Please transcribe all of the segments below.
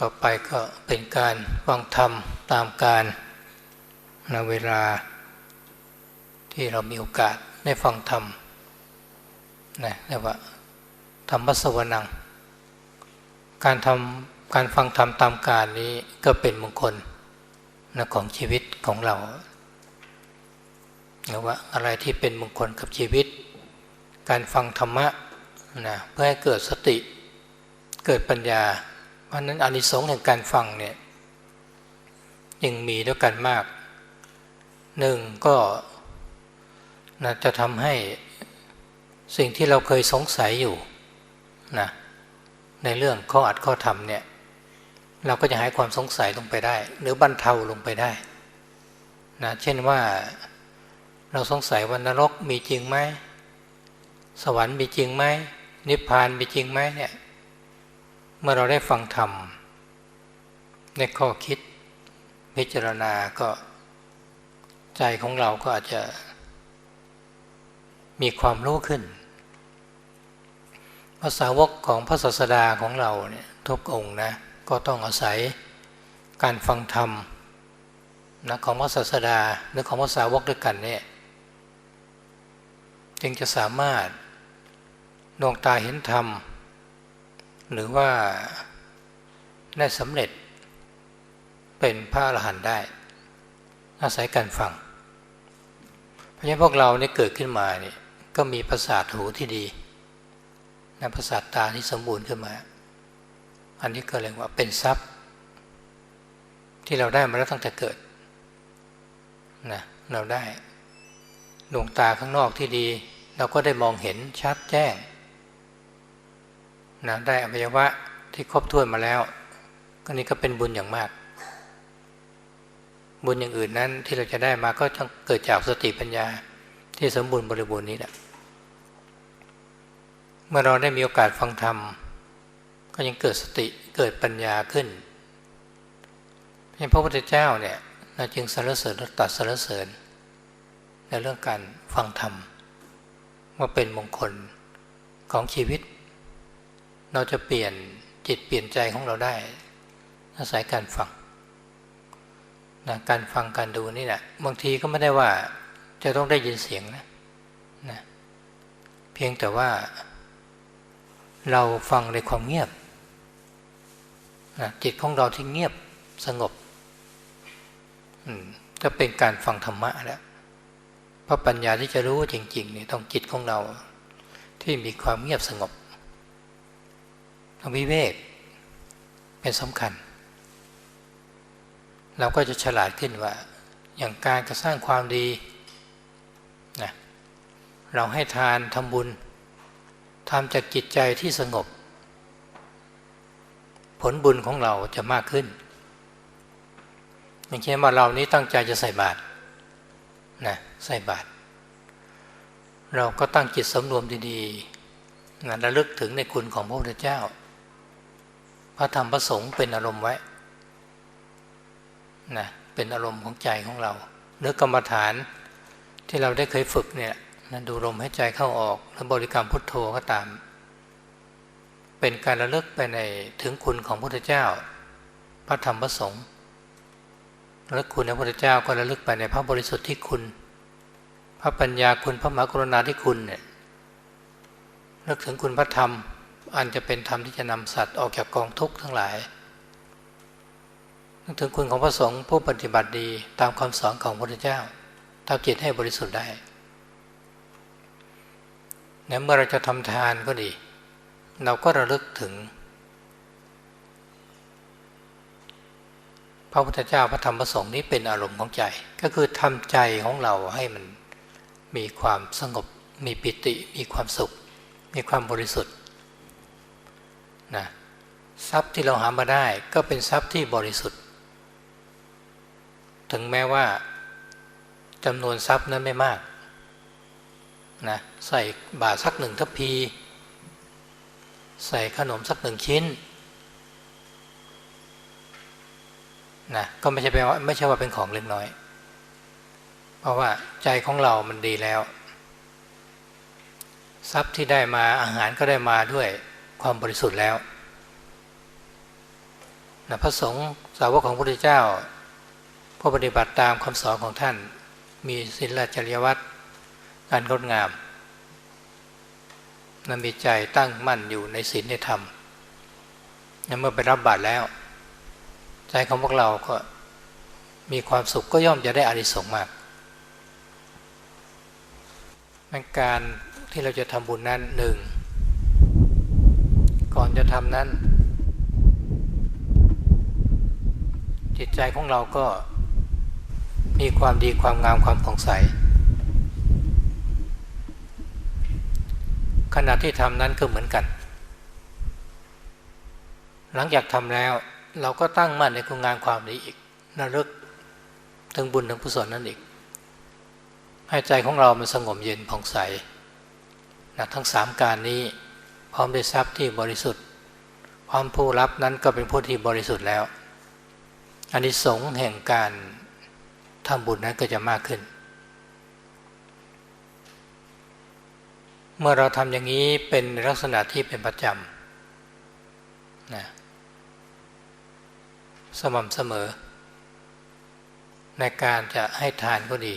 ต่อไปก็เป็นการฟังธรรมตามการในเวลาที่เรามีโอกาสได้ฟังธรรมนะเรียกว่าธรรมสวนัง การทำการฟังธรรมตามการนี้ก็เป็นมงคลนะของชีวิตของเราหรือว่าอะไรที่เป็นมงคลกับชีวิต การฟังธรรมะนะเพื่อให้เกิดสติ เกิดปัญญา เพราะนั้นอานิสงส์แห่งการฟังเนี่ยยังมีด้วยกันมากหนึ่งก็นะจะทำให้สิ่งที่เราเคยสงสัยอยู่นะในเรื่องข้ออัดข้อธรรมเนี่ยเราก็จะหายความสงสัยลงไปได้ หรือบรรเทาลงไปได้นะเช่นว่าเราสงสัยว่านรกมีจริงไหมสวรรค์มีจริงไหมนิพพานมีจริงไหมเนี่ย เมื่อเราได้ฟังธรรม ในข้อคิดพิจารณาก็ใจของเราก็อาจจะมีความรู้ขึ้นภาษาวกของพระศาสดาของเราเนี่ยทุกองนะก็ต้องอาศัยการฟังธรรมนะของพระศาสดาหรือของภาษาวกด้วยกันเนี่ยจึงจะสามารถดวงตาเห็นธรรม หรือว่าได้สำเร็จเป็นพระอรหันต์ได้ อาศัยการฟัง เพราะฉะนั้นพวกเราเนี่ยเกิดขึ้นมาเนี่ยก็มีประสาทหูที่ดีนะประสาทตาที่สมบูรณ์ขึ้นมา อันนี้ก็เรียกว่าเป็นทรัพย์ ที่เราได้มาแล้วตั้งแต่เกิดนะเราได้ดวงตาข้างนอกที่ดี เราก็ได้มองเห็นชัดแจ้ง นะได้อวัยวะที่ครบถ้วนมาแล้วก็นี่ก็เป็นบุญอย่างมาก บุญอย่างอื่นนั้นที่เราจะได้มาก็ต้องเกิดจากสติปัญญาที่สมบูรณ์บริบูรณ์นี้แหละเมื่อเราได้มีโอกาสฟังธรรม ก็ยังเกิดสติเกิดปัญญาขึ้นพระพุทธเจ้าเนี่ยเราจึงสรรเสริญตัดสรรเสริญ ในเรื่องการฟังธรรมว่าเป็นมงคลของชีวิต เราจะเปลี่ยนจิตเปลี่ยนใจของเราได้ อาศัยการฟังนะการฟังการดูนี่แหละบางทีก็ไม่ได้ว่าจะต้องได้ยินเสียงนะนะเพียงแต่ว่า เราฟังในความเงียบนะจิตของเราที่เงียบสงบจะเป็นการฟังธรรมะแล้วเพราะปัญญาที่จะรู้จริงๆนี่ต้องจิตของเราที่มีความเงียบสงบ วิเวกเป็นสำคัญ เราก็จะฉลาดขึ้นว่า อย่างการจะสร้างความดีนะเราให้ทานทำบุญทำจากจิตใจที่สงบ ผลบุญของเราจะมากขึ้น อย่างเช่นว่าเรานี้ตั้งใจจะใส่บาตรนะใส่บาตรเราก็ตั้งจิตสำรวมดีๆนะระลึกถึงในคุณของพระพุทธเจ้า ระธรรมพระสงฆ์เป็นอารมณ์ไว้นะเป็นอารมณ์ของใจของเราเนื้อกรรมฐานที่เราได้เคยฝึกเนี่ยนะดูลมให้ใจเข้าออกแล้วบริกรรมพุทโธก็ตาม เป็นการระลึกไปในถึงคุณของพระพุทธเจ้า พระธรรมพระสงฆ์ระลึกคุณในพระพุทธเจ้าก็ระลึกไปในพระบริสุทธิ์ที่คุณ พระปัญญาคุณพระมหากรุณาที่คุณเนี่ยนึกถึงคุณพระธรรม อันจะเป็นธรรมที่จะนำสัตว์ออกจากกองทุกข์ทั้งหลายนึกถึงคุณของพระสงฆ์ผู้ปฏิบัติดีตามคำสอนของพระพุทธเจ้าทำจิตให้บริสุทธิ์ได้เนี่ยเมื่อเราจะทำทานก็ดี เราก็ระลึกถึง พระพุทธเจ้าพระธรรมพระสงฆ์นี้เป็นอารมณ์ของใจ ก็คือทำใจของเราให้มันมีความสงบ มีปิติ มีความสุข มีความบริสุทธิ์ นะทรัพย์ที่เราหามาได้ก็เป็นทรัพย์ที่บริสุทธิ์ ถึงแม้ว่าจำนวนทรัพย์นั้นไม่มากนะใส่บาทสักหนึ่งทัพพี ใส่ขนมสักหนึ่งชิ้นนะก็ไม่ใช่แปลว่าไม่ใช่ว่าเป็นของเล็กน้อย เพราะว่าใจของเรามันดีแล้ว ทรัพย์ที่ได้มาอาหารก็ได้มาด้วย ความบริสุทธิ์แล้วนะพระสงฆ์สาวกของพระพุทธเจ้าผู้ปฏิบัติตามคำสอนของท่าน มีศีลจริยวัตรการงดงามนั้นมีใจตั้งมั่นอยู่ในศีลในธรรมเมื่อไปรับบาตรแล้ว ใจของพวกเราก็มีความสุขก็ย่อมจะได้อานิสงส์มากการที่เราจะทำบุญนั้นหนึ่ง ก่อนจะทำนั้น จิตใจของเราก็มีความดีความงามความผ่องใส ขณะที่ทำนั้นก็เหมือนกัน หลังจากทำแล้วเราก็ตั้งมั่นในคุณงามความดีอีกนรึกถึงบุญถึงกุศลนั่นอีก ให้ใจของเรามันสงบเย็นผ่องใสนะทั้งสามการนี้ พร้อมด้วยทรัพย์ที่บริสุทธิ์ พร้อมผู้รับนั้นก็เป็นผู้ที่บริสุทธิ์แล้วอันนี้สงแห่งการทำบุญนั้นก็จะมากขึ้น เมื่อเราทำอย่างนี้เป็นลักษณะที่เป็นประจำนะสม่ำเสมอ ในการจะให้ทานก็ดี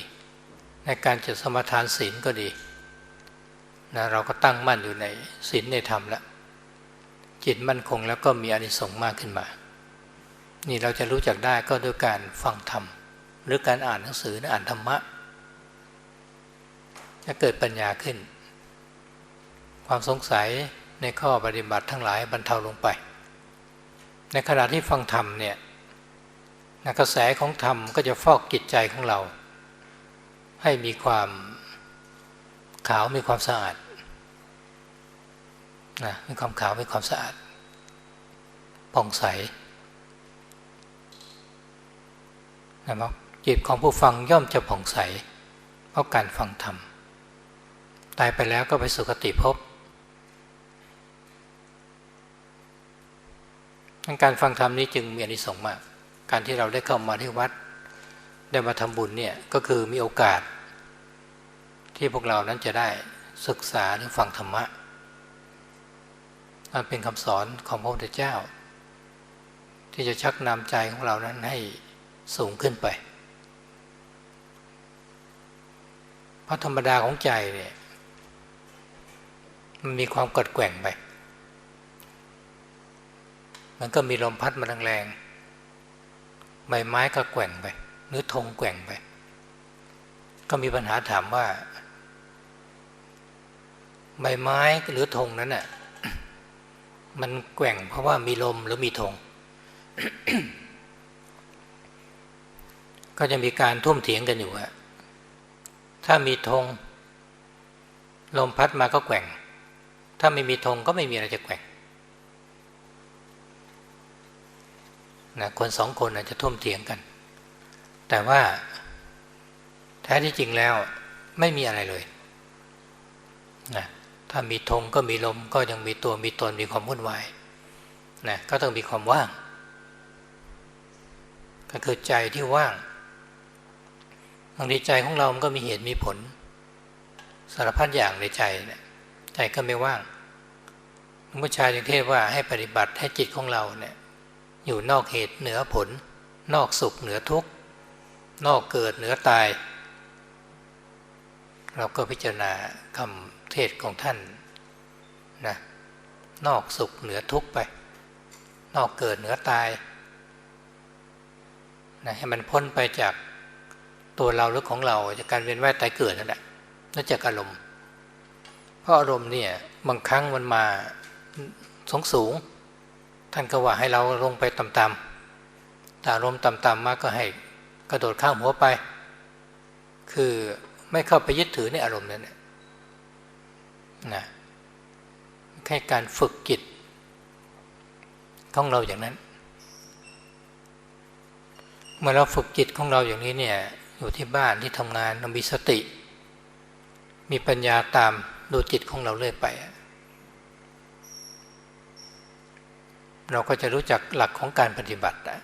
ในการจะสมทานศีลก็ดี นะเราก็ตั้งมั่นอยู่ในศีลในธรรมแล้วจิตมั่นคงแล้วก็มีอานิสงส์มากขึ้นมา นี่เราจะรู้จักได้ก็ด้วยการฟังธรรม หรือการอ่านหนังสืออ่านธรรมะจะเกิดปัญญาขึ้น ความสงสัยในข้อปฏิบัติทั้งหลายบรรเทาลงไป ในขณะที่ฟังธรรมเนี่ยกระแสของธรรมก็จะฟอกจิตใจของเรา ให้มีความขาวมีความสะอาด นะมีความขาวมีความสะอาดผ่องใสนะครับจิตของผู้ฟังย่อมจะผ่องใส เพราะการฟังธรรมตายไปแล้วก็ไปสุคติภพการฟังธรรมนี้จึงมีอนิสงส์มาก การที่เราได้เข้ามาที่วัด ได้มาทำบุญเนี่ยก็คือมีโอกาส ที่พวกเรานั้นจะได้ศึกษาหรือฟังธรรมะ มันเป็นคำสอนของพระพุทธเจ้า ที่จะชักนำใจของเรานั้นให้สูงขึ้นไป เพราะธรรมดาของใจเนี่ยมันมีความกดแกว่งไป มันก็มีลมพัดมาแรงๆใบไม้ก็แกว่งไปหรือธงแกว่งไป ก็มีปัญหาถามว่า ใบไม้หรือธงนั้นน่ะ มันแกว่งเพราะว่ามีลมหรือมีธงก็จะมีการทุ่มเถียงกันอยู่ว่าถ้ามีธงลมพัดมาก็แกว่ง ถ้าไม่มีธงก็ไม่มีอะไรจะแกว่งนะคนสองคนอาจจะทุ่มเถียงกัน แต่ว่าแท้ที่จริงแล้วไม่มีอะไรเลยนะ ถ้ามีธงก็มีลมก็ยังมีตัวมีตนมีความวุ่นวายนะก็ต้องมีความว่าง ก็คือใจที่ว่างบางทีใจของเรามันก็มีเหตุมีผล สารพัดอย่างในใจเนี่ยใจก็ไม่ว่างหลวงพ่อชายจึงเทศว่าให้ปฏิบัติให้จิตของเราเนี่ยอยู่นอกเหตุเหนือผล นอกสุขเหนือทุกข์ นอกเกิดเหนือตาย เราก็พิจารณาคำ เทศของท่านนะนอกสุขเหนือทุกไป นอกเกิดเหนือตายนะให้มันพ้นไปจากตัวเราหรือของเราจากการเวียนว่ายตายเกิดนั่นแหละนั่นจากอารมณ์ เพราะอารมณ์เนี่ยบางครั้งมันมาสูงสูง ท่านก็ว่าให้เราลงไปต่ำๆแต่อารมณ์ต่ำๆมากก็ให้กระโดดข้ามหัวไป คือไม่เข้าไปยึดถือในอารมณ์นั้น นะแค่การฝึกจิตของเราอย่างนั้น เมื่อเราฝึกจิตของเราอย่างนี้เนี่ยอยู่ที่บ้านที่ทำงานเรามีสติ มีปัญญาตามดูจิตของเราเรื่อยไป เราก็จะรู้จักหลักของการปฏิบัตินะ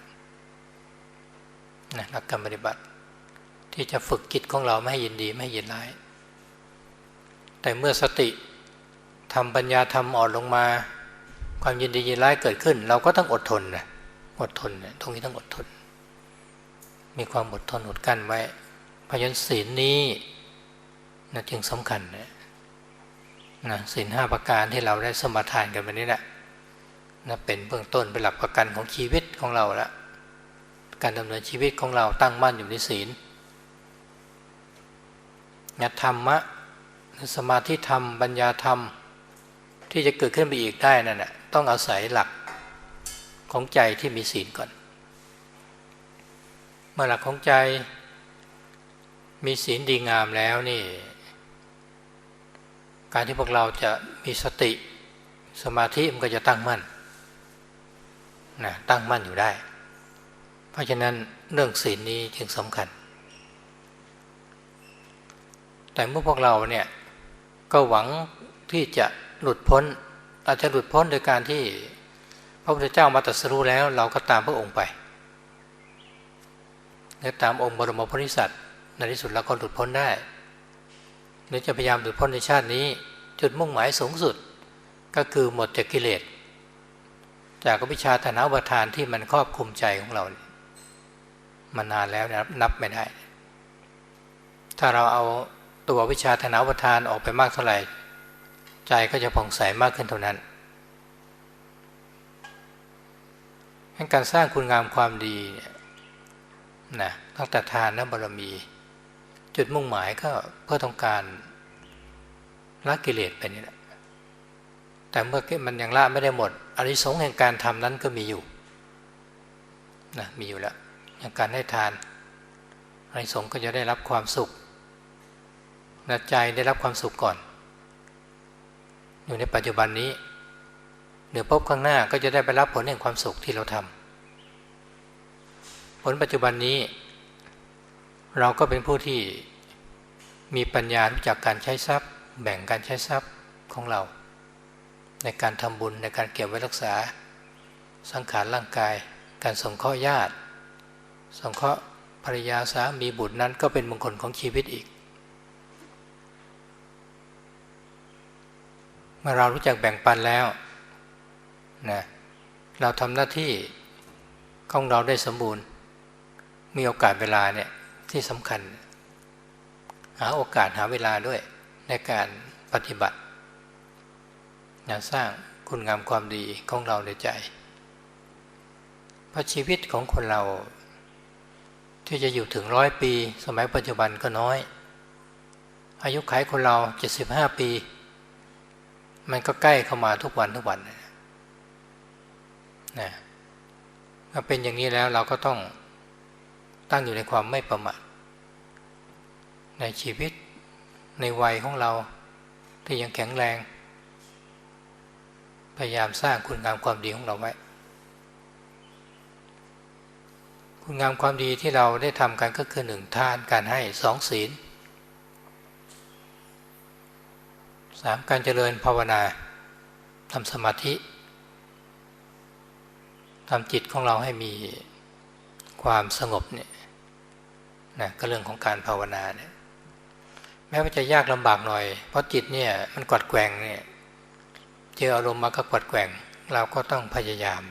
หลักการปฏิบัติ ที่จะฝึกจิตของเราไม่ให้ยินดีไม่ให้ยินร้าย แต่เมื่อสติ ทำปัญญาทำอ่อนลงมา ความยินดียินร้ายเกิดขึ้น เราก็ต้องอดทนนะอดทนเนี่ยตรงนี้ต้องอดทน มีความอดทนอดกั้นไว้พยัญศีลนี้นะจึงสำคัญนะนะศีลห้าประการที่เราได้สมาทานกันวันนี้แหละนะเป็นเบื้องต้นเป็นหลักประกันของชีวิตของเราละการดำเนินชีวิตของเราตั้งมั่นอยู่ในศีลนะธรรมะ สมาธิธรรม ปัญญาธรรม ที่จะเกิดขึ้นไปอีกได้นั่นแหละต้องอาศัยหลักของใจที่มีศีลก่อน เมื่อหลักของใจมีศีลดีงามแล้วนี่ การที่พวกเราจะมีสติสมาธิมันก็จะตั้งมั่นนะตั้งมั่นอยู่ได้ เพราะฉะนั้นเรื่องศีลนี้จึงสำคัญ แต่เมื่อพวกเราเนี่ยก็หวังที่จะ หลุดพ้น อาจจะหลุดพ้นโดยการที่พระพุทธเจ้ามาตรัสรู้แล้ว เราก็ตามพระองค์ไปและตามองค์บรมโพธิสัตว์ในที่สุดเราก็หลุดพ้นได้หรือจะพยายามหลุดพ้นในชาตินี้ จุดมุ่งหมายสูงสุดก็คือหมดจากกิเลส จากวิชาตนาอุทานที่มันครอบคุมใจของเรา มานานแล้วนับไม่ได้ ถ้าเราเอาตัววิชาตนาอุทานออกไปมากเท่าไหร่ ใจก็จะผ่องใสมากขึ้นเท่านั้นการสร้างคุณงามความดีนะตั้งแต่ทานและบารมี จุดมุ่งหมายก็เพื่อต้องการละกิเลสไปนี่แหละแต่เมื่อมันยังละไม่ได้หมดอริสงแห่งการทำนั้นก็มีอยู่นะมีอยู่แล้วอย่างการให้ทานอริสงก็จะได้รับความสุขนะใจได้รับความสุขก่อน อยู่ในปัจจุบันนี้ เดี๋ยวพบข้างหน้าก็จะได้ไปรับผลแห่งความสุขที่เราทำผลปัจจุบันนี้ เราก็เป็นผู้ที่มีปัญญารู้จักการใช้ทรัพย์ แบ่งการใช้ทรัพย์ของเรา ในการทำบุญในการเก็บไว้รักษา สังขารร่างกาย การสงเคราะห์ญาติ สงเคราะห์ภรรยาสามีบุตรนั้นก็เป็นมงคลของชีวิตอีก เมื่อเรารู้จักแบ่งปันแล้วนะเราทำหน้าที่ของเราได้สมบูรณ์ มีโอกาสเวลาเนี่ยที่สำคัญ หาโอกาสหาเวลาด้วยในการปฏิบัตินะสร้างคุณงามความดีของเราในใจ เพราะชีวิตของคนเรา ที่จะอยู่ถึงร้อยปี สมัยปัจจุบันก็น้อย อายุขัยคนเราเจ็ดสิบห้าปี มันก็ใกล้เข้ามาทุกวันทุกวันนะมื่อเป็นอย่างนี้แล้วเราก็ต้องตั้งอยู่ในความไม่ประมาทในชีวิตในวัยของเราที่ยังแข็งแรง พยายามสร้างคุณงามความดีของเราไว้ คุณงามความดีที่เราได้ทำกันก็คือหนึ่งทานการให้สองศีล สามการเจริญภาวนาทำสมาธิทำจิตของเราให้มีความสงบเนี่ยนะก็เรื่องของการภาวนาเนี่ยแม้ว่าจะยากลำบากหน่อย เพราะจิตเนี่ยมันกัดแกว่งเนี่ยเจออารมณ์มาก็กัดแกว่ง เราก็ต้องพยายาม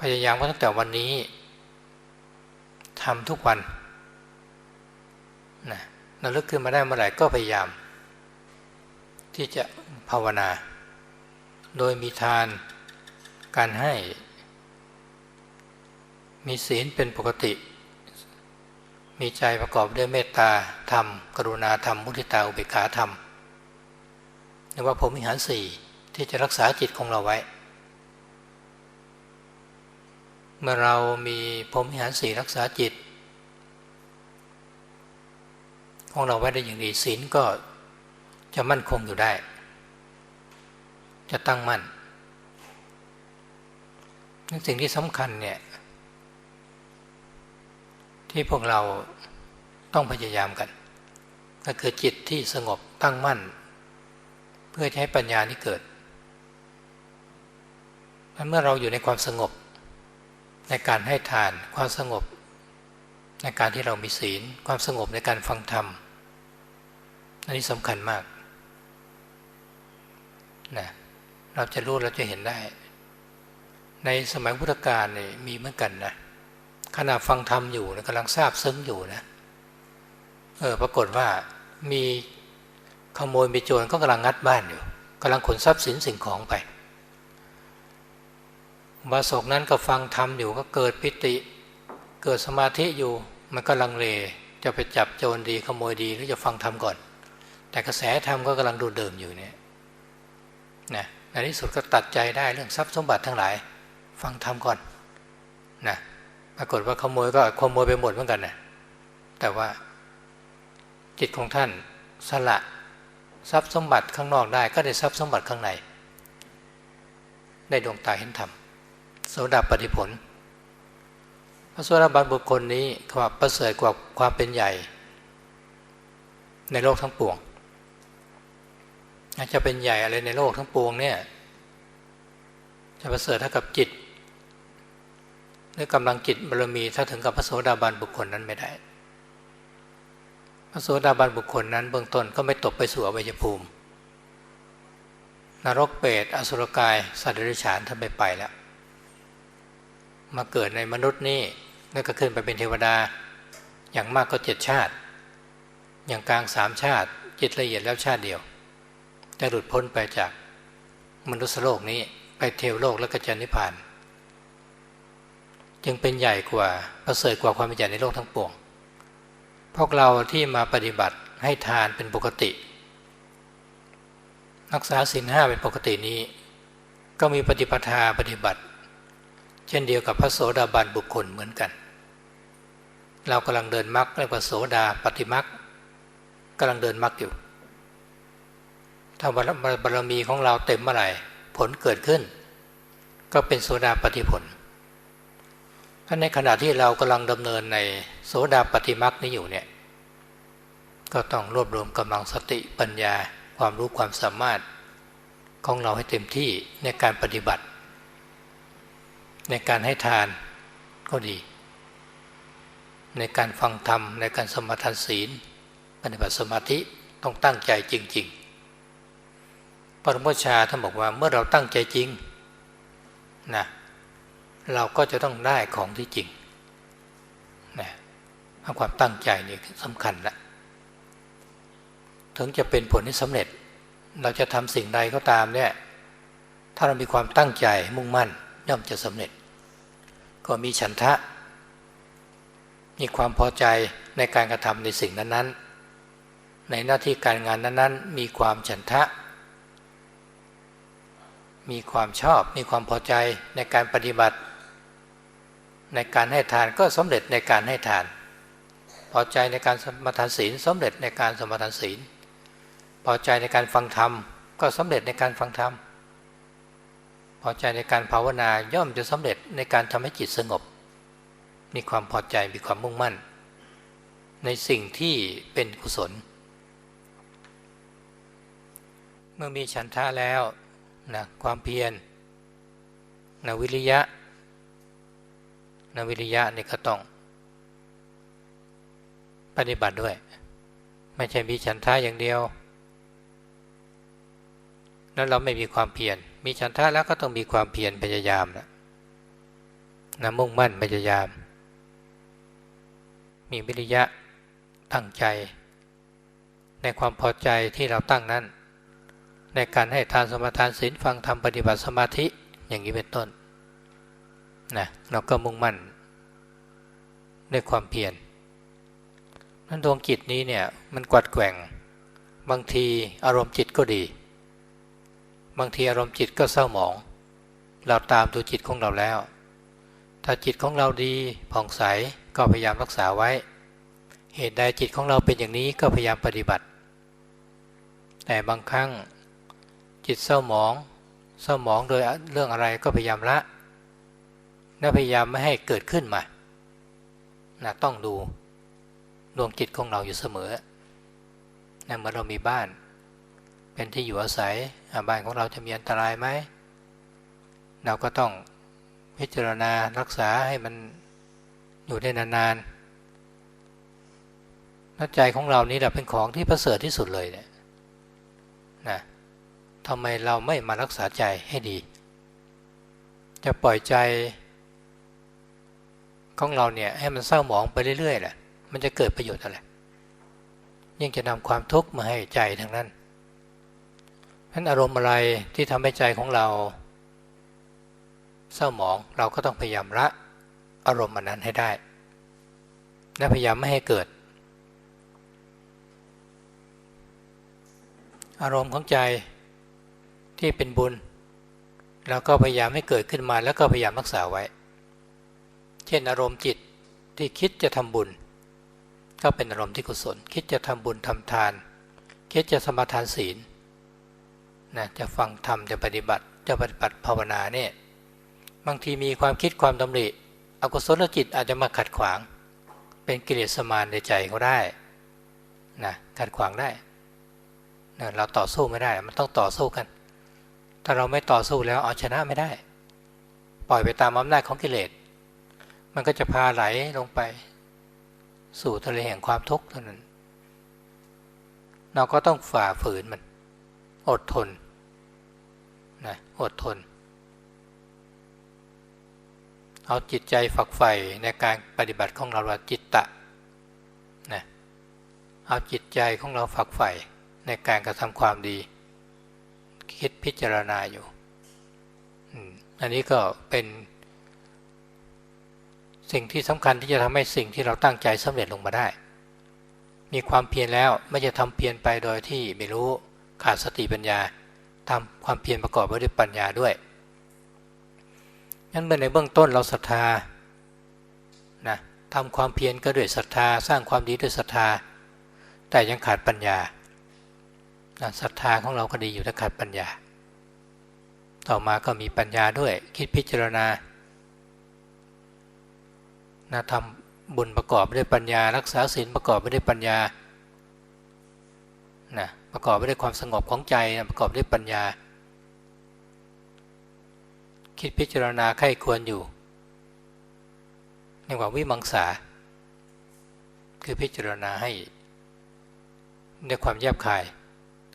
พยายามก็ตั้งแต่วันนี้ทำทุกวันนะราลึกขึ้นมาได้เมื่อไหร่ก็พยายาม ที่จะภาวนา โดยมีทานการให้ มีศีลเป็นปกติ มีใจประกอบด้วยเมตตาธรรม กรุณาธรรม มุทิตาอุเบกขาธรรมเรียกว่าผมมีหารสี่ที่จะรักษาจิตของเราไว้ เมื่อเรามีผมมีหารสี่รักษาจิต ของเราไว้ได้อย่างดีศีลก็ จะมั่นคงอยู่ได้ จะตั้งมั่นสิ่งที่สำคัญเนี่ย ที่พวกเราต้องพยายามกันก็คือจิตที่สงบตั้งมั่น เพื่อจะใช้ปัญญาที่เกิดเมื่อเราอยู่ในความสงบ ในการให้ทานความสงบ ในการที่เรามีศีล ความสงบในการฟังธรรมอันนี้สำคัญมาก นะเราจะรู้เราจะเห็นได้ ในสมัยพุทธกาลเนี่ยมีเหมือนกันนะขณะฟังธรรมอยู่นะกำลังทราบซึ้งอยู่นะเออปรากฏว่ามีขโมยมีโจรก็กำลังงัดบ้านอยู่กำลังขนทรัพย์สินสิ่งของไปบาศกนั้นก็ฟังธรรมอยู่ก็เกิดปิติ เกิดสมาธิอยู่มันก็ลังเลจะไปจับโจรดีขโมยดีหรือจะฟังธรรมก่อน แต่กระแสธรรมก็กำลังดูเดิมอยู่เนี่ย นะในที่สุดก็ตัดใจได้เรื่องทรัพย์สมบัติทั้งหลาย ฟังธรรมก่อนนะปรากฏว่าขโมยก็ขโมยไปหมดเหมือนกันนะแต่ว่าจิตของท่านสละทรัพย์สมบัติข้างนอกได้ ก็ได้ทรัพย์สมบัติข้างในได้ดวงตาเห็นธรรมโสดาปฏิผล พระโสดาบันบุคคลนี้เขาว่าประเสริฐกว่าความเป็นใหญ่ ในโลกทั้งปวง จะเป็นใหญ่อะไรในโลกทั้งปวงเนี่ย จะประเสริฐเท่ากับจิตหรือกำลังจิตบารมีถ้าถึงกับพระโสดาบันบุคคลนั้นไม่ได้ พระโสดาบันบุคคลนั้นเบื้องต้นก็ไม่ตกไปสู่อวัยภูมิ นรกเปรตอสุรกาย สัตว์เดรัจฉานท่านไม่ไปแล้ว มาเกิดในมนุษย์นี่นั่นก็ขึ้นไปเป็นเทวดา อย่างมากก็เจ็ดชาติ อย่างกลางสามชาติจิตละเอียดแล้วชาติเดียว จะหลุดพ้นไปจากมนุษย์โลกนี้ไปเทวโลกแล้วก็จะนิพพาน จึงเป็นใหญ่กว่าประเสริฐกว่าความเป็นใหญ่ในโลกทั้งปวง พวกเราที่มาปฏิบัติให้ทานเป็นปกติรักษาศีลห้าเป็นปกตินี้ ก็มีปฏิปทาปฏิบัติ เช่นเดียวกับพระโสดาบันบุคคลเหมือนกัน เรากำลังเดินมรรคเรียกว่าโสดาปฏิมรรคกำลังเดินมรรคอยู่ ถ้าบารมีของเราเต็มเมื่อไหร่ผลเกิดขึ้น ก็เป็นโสดาปฏิผลถ้าในขณะที่เรากำลังดำเนินในโสดาปฏิมักนี้อยู่เนี่ย ก็ต้องรวบรวมกำลังสติปัญญาความรู้ความสามารถของเราให้เต็มที่ในการปฏิบัติ ในการให้ทานก็ดี ในการฟังธรรม ในการสมาทานศีล ปฏิบัติสมาธิต้องตั้งใจจริง ๆ ปรมชาท่านบอกว่าเมื่อเราตั้งใจจริงนะเราก็จะต้องได้ของที่จริงนะความตั้งใจนี่สำคัญละถึงจะเป็นผลที่สำเร็จ เราจะทำสิ่งใดก็ตามเนี่ยถ้าเรามีความตั้งใจมุ่งมั่นย่อมจะสำเร็จ ก็มีฉันทะ มีความพอใจในการกระทำในสิ่งนั้นๆ ในหน้าที่การงานนั้นๆ มีความฉันทะ มีความชอบมีความพอใจในการปฏิบัติ ในการให้ทานก็สำเร็จในการให้ทาน พอใจในการสมทานศีลสำเร็จในการสมทานศีล พอใจในการฟังธรรมก็สำเร็จในการฟังธรรม พอใจในการภาวนาย่อมจะสำเร็จในการทำให้จิตสงบ มีความพอใจมีความมุ่งมั่น ในสิ่งที่เป็นกุศล เมื่อมีฉันทะแล้ว นะความเพียรนะวิริยะนะวิริยะนี่ก็ต้อง ปฏิบัติด้วย ไม่ใช่มีฉันทะอย่างเดียว แล้วเราไม่มีความเพียรมีฉันทะแล้วก็ต้องมีความเพียรพยายามนะนะมุ่งมั่นพยายาม มีวิริยะตั้งใจ ในความพอใจที่เราตั้งนั้น ในการให้ทานสมาทานศีลฟังธรรมปฏิบัติสมาธิอย่างนี้เป็นต้นนะเราก็มุ่งมั่นด้วยความเพียรนั้นดวงจิตนี้เนี่ยมันกวัดแกว่ง บางทีอารมณ์จิตก็ดี บางทีอารมณ์จิตก็เศร้าหมอง เราตามดูจิตของเราแล้ว ถ้าจิตของเราดีผ่องใสก็พยายามรักษาไว้ เหตุใดจิตของเราเป็นอย่างนี้ก็พยายามปฏิบัติ แต่บางครั้ง จิตเศร้าหมอง เศร้าหมองโดยเรื่องอะไรก็พยายามละและพยายามไม่ให้เกิดขึ้นมานะต้องดูดวงจิตของเราอยู่เสมอนะเมื่อเรามีบ้าน เป็นที่อยู่อาศัยบ้านของเราจะมีอันตรายไหม เราก็ต้องพิจารณารักษาให้มันอยู่ได้นานๆใจของเรานี่แหละเป็นของที่ประเสริฐที่สุดเลยเนี่ย ทำไมเราไม่มารักษาใจให้ดี จะปล่อยใจของเราเนี่ยให้มันเศร้าหมองไปเรื่อยๆแหละมันจะเกิดประโยชน์อะไรยิ่งจะนำความทุกข์มาให้ใจทั้งนั้นนั้นอารมณ์อะไรที่ทำให้ใจของเรา เศร้าหมองเราก็ต้องพยายามละอารมณ์มันนั้นให้ได้และพยายามไม่ให้เกิด อารมณ์ของใจ ที่เป็นบุญเราก็พยายามให้เกิดขึ้นมาแล้วก็พยายามรักษาไว้ เช่นอารมณ์จิตที่คิดจะทำบุญ ก็เป็นอารมณ์ที่กุศล คิดจะทำบุญทำทาน คิดจะสมาทานศีลนะจะฟังธรรมจะปฏิบัติจะปฏิบัติภาวนาเนี่ยบางทีมีความคิดความดำริอกุศลจิตอาจจะมาขัดขวาง เป็นกิเลสมารในใจเขาได้นะขัดขวางได้นะเราต่อสู้ไม่ได้ มันต้องต่อสู้กัน ถ้าเราไม่ต่อสู้แล้วเอาชนะไม่ได้ ปล่อยไปตามอำนาจของกิเลส มันก็จะพาไหลลงไป สู่ทะเลแห่งความทุกข์เท่านั้น เราก็ต้องฝ่าฝืนมัน อดทนนะอดทน เอาจิตใจฝักใฝ่ในการปฏิบัติของเราว่าจิตตะนะเอาจิตใจของเราฝักใฝ่ในการกระทำความดี คิดพิจารณาอยู่อันนี้ก็เป็น สิ่งที่สำคัญที่จะทำให้สิ่งที่เราตั้งใจสำเร็จลงมาได้ มีความเพียรแล้วไม่จะทำเพียรไปโดยที่ไม่รู้ขาดสติปัญญาทำความเพียรประกอบไว้ด้วยปัญญาด้วยงั้นเมื่อในเบื้องต้นเราศรัทธานะทำความเพียรก็ด้วยศรัทธา สร้างความดีด้วยศรัทธา แต่ยังขาดปัญญา ศรัทธาของเราก็ดีอยู่แต่ขาดปัญญา ต่อมาก็มีปัญญาด้วย คิดพิจารณานะทำบุญประกอบด้วยปัญญา รักษาศีลประกอบไปด้วยปัญญานะประกอบไปด้วยความสงบของใจนะประกอบด้วยปัญญา คิดพิจารณาไข้ควรอยู่ในว่าวิมังสา คือพิจารณาให้ในความแยบคาย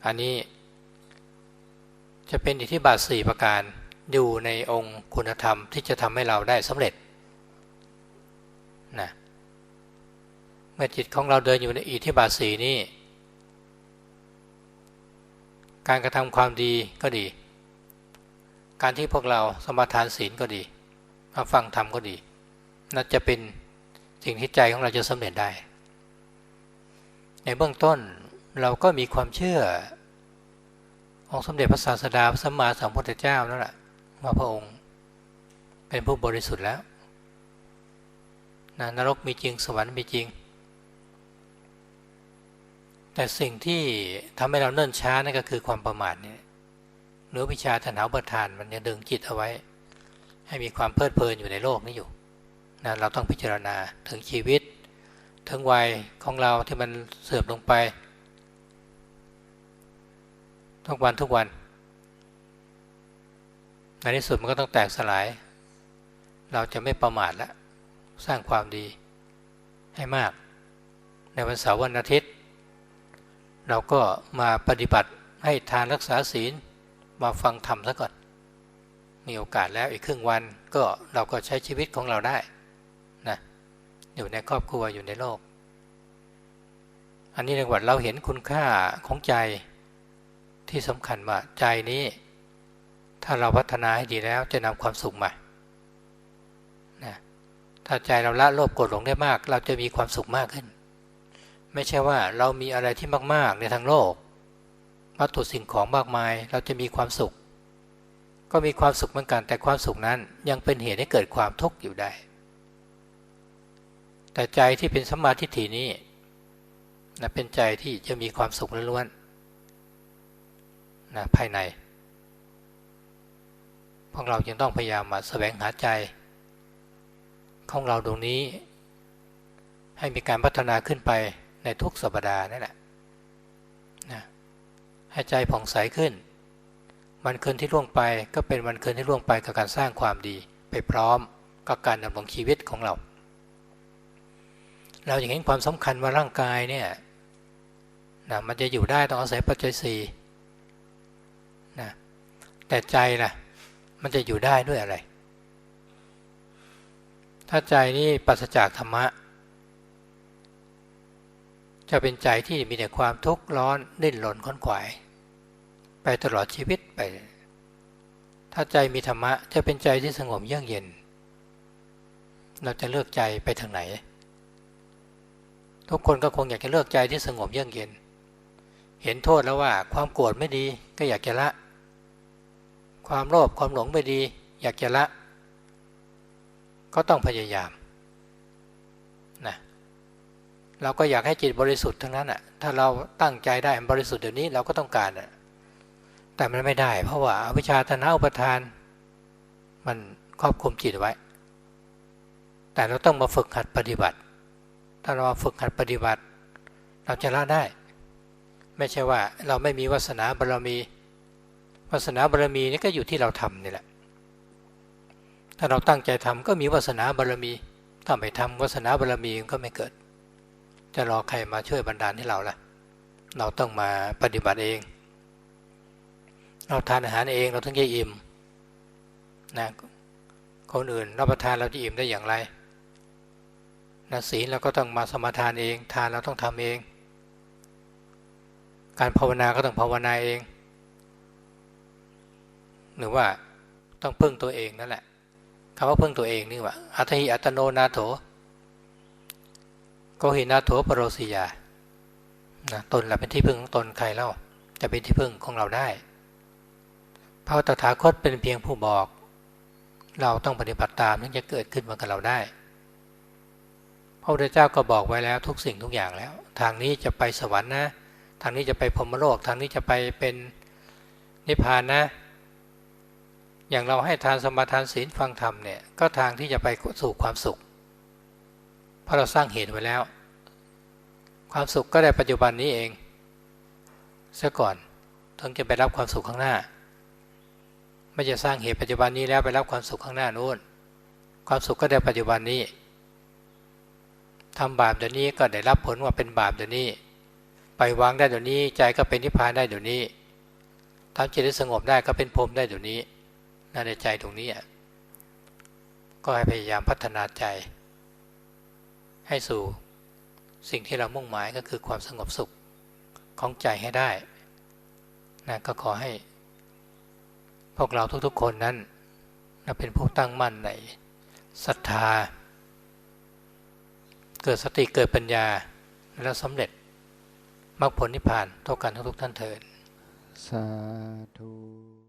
อันนี้จะเป็นอิทธิบาทสี่ประการอยู่ในองค์คุณธรรมที่จะทำให้เราได้สำเร็จนะเมื่อจิตของเราเดินอยู่ในอิทธิบาทสีนี้ การกระทำความดีก็ดี การที่พวกเราสมาทานศีลก็ดีมาฟังธรรมก็ดีน่าจะเป็นสิ่งที่ใจของเราจะสำเร็จได้ ในเบื้องต้นเราก็มีความเชื่อ องค์สมเด็จพระศาสดาพระสัมมาสัมพุทธเจ้านั่นแหละว่าพระองค์เป็นผู้บริสุทธิ์แล้วนะนรกมีจริงสวรรค์มีจริง แต่สิ่งที่ทำให้เราเนิ่นช้านั่นก็คือความประมาทนี่หรือวิชาถนาวประทานมันยังดึงจิตเอาไว้ ให้มีความเพลิดเพลินอยู่ในโลกนี้อยู่นะเราต้องพิจารณาถึงชีวิต ถึงวัยของเราที่มันเสื่อมลงไป ทุกวันทุกวันในที่สุดมันก็ต้องแตกสลาย เราจะไม่ประมาทแล้วสร้างความดีให้มาก ในวันเสาร์วันอาทิตย์ เราก็มาปฏิบัติให้ทานรักษาศีลมาฟังธรรมซะก่อน มีโอกาสแล้วอีกครึ่งวันก็เราก็ใช้ชีวิตของเราได้นะอยู่ในครอบครัวอยู่ในโลก อันนี้ในวัดเราเห็นคุณค่าของใจ ที่สำคัญว่าใจนี้ ถ้าเราพัฒนาให้ดีแล้วจะนำความสุขมานะถ้าใจเราละโลภโกรธหลงได้มาก เราจะมีความสุขมากขึ้น ไม่ใช่ว่าเรามีอะไรที่มาก ๆ ในทางโลกวัตถุสิ่งของมากมาย เราจะมีความสุข ก็มีความสุขเหมือนกัน แต่ความสุขนั้นยังเป็นเหตุให้เกิดความทุกข์อยู่ได้ แต่ใจที่เป็นสมาธิถีนี้นะเป็นใจที่จะมีความสุขล้วนๆ นะภายใน พวกเราจึงต้องพยายามมาแสวงหาใจ ของเราตรงนี้ ให้มีการพัฒนาขึ้นไปในทุกสัปดาห์นั่นแหละให้ใจผ่องใสขึ้น วันคืนที่ล่วงไปก็เป็นวันคืนที่ล่วงไปกับการสร้างความดีไปพร้อมกับการดำรงชีวิตของเรา เราอย่างเห็นความสำคัญว่าร่างกายเนี่ยนะมันจะอยู่ได้ต้องอาศัยปัจจัยสี่ แต่ใจนะมันจะอยู่ได้ด้วยอะไร ถ้าใจนี่ปราศจากธรรมะ จะเป็นใจที่มีแต่ความทุกข์ร้อนดิ้นรนค้นขวาย ไปตลอดชีวิตไป ถ้าใจมีธรรมะ จะเป็นใจที่สงบเยือกเย็น เราจะเลือกใจไปทางไหน ทุกคนก็คงอยากจะเลือกใจที่สงบเยือกเย็น เห็นโทษแล้วว่าความโกรธไม่ดีก็อยากจะละ ความโลภความหลงไม่ดี อยากจะละ ก็ต้องพยายามนะเราก็อยากให้จิตบริสุทธิ์ทั้งนั้นอะถ้าเราตั้งใจได้บริสุทธิ์เดี๋ยวนี้เราก็ต้องการอะแต่มันไม่ได้ เพราะว่าอวิชชาตนาอุปทาน มันครอบคุมจิตไว้ แต่เราต้องมาฝึกหัดปฏิบัติ ถ้าเราฝึกหัดปฏิบัติ เราจะละได้ ไม่ใช่ว่าเราไม่มีวาสนาบารมีาสนาบารมีนี่ก็อยู่ที่เราทำนี่แหละ ถ้าเราตั้งใจทำก็มีวาสนาบารมี ถ้าไม่ทำวาสนาบารมีก็ไม่เกิด จะรอใครมาช่วยบันดาลให้เราล่ะ เราต้องมาปฏิบัติเอง เราทานอาหารเองเราต้องจะอิ่มนะคนอื่นรับประทานเราจะอิ่มได้อย่างไรนะศีลเราก็ต้องมาสมาทานเอง ทานเราต้องทำเอง การภาวนาก็ต้องภาวนาเอง หรือว่าต้องพึ่งตัวเองนั่นแหละคำว่าพึ่งตัวเองนี่ว่าอัตหิอัตโนนาโถโกหินาโถปรโรสิยานะตนเราเป็นที่พึ่งของตนใครเล่าจะเป็นที่พึ่งของเราได้พระตถาคตเป็นเพียงผู้บอก เราต้องปฏิบัติตามถึงจะเกิดขึ้นมากับเราได้ พระพุทธเจ้าก็บอกไว้แล้วทุกสิ่งทุกอย่างแล้ว ทางนี้จะไปสวรรค์นะ ทางนี้จะไปพรหมโลก ทางนี้จะไปเป็นนิพพานนะ อย่างเราให้ทานสมาทานศีลฟังธรรมเนี่ยก็ทางที่จะไปสู่ความสุข เพราะเราสร้างเหตุไว้แล้ว ความสุขก็ได้ปัจจุบันนี้เองเสียก่อนถึงจะไปรับความสุขข้างหน้า ไม่จะสร้างเหตุปัจจุบันนี้แล้วไปรับความสุขข้างหน้านู้นความสุขก็ได้ปัจจุบันนี้ทำบาปเดี๋ยวนี้ก็ได้รับผลว่าเป็นบาปเดี๋ยวนี้ ไปวางได้เดี๋ยวนี้ใจก็เป็นนิพพานได้เดี๋ยวนี้ทำจิตให้สงบได้ก็เป็นพรมได้เดี๋ยวนี้ น่าในใจตรงนี้ก็ให้พยายามพัฒนาใจ ให้สู่สิ่งที่เรามุ่งหมายก็คือความสงบสุขของใจให้ได้นะก็ขอให้ พวกเราทุกๆคนนั้นเป็นผู้ตั้งมั่นในศรัทธา เกิดสติเกิดปัญญาแล้วสำเร็จมรรคผลนิพพานท่ากันทุกๆท่านเถิด สาธุ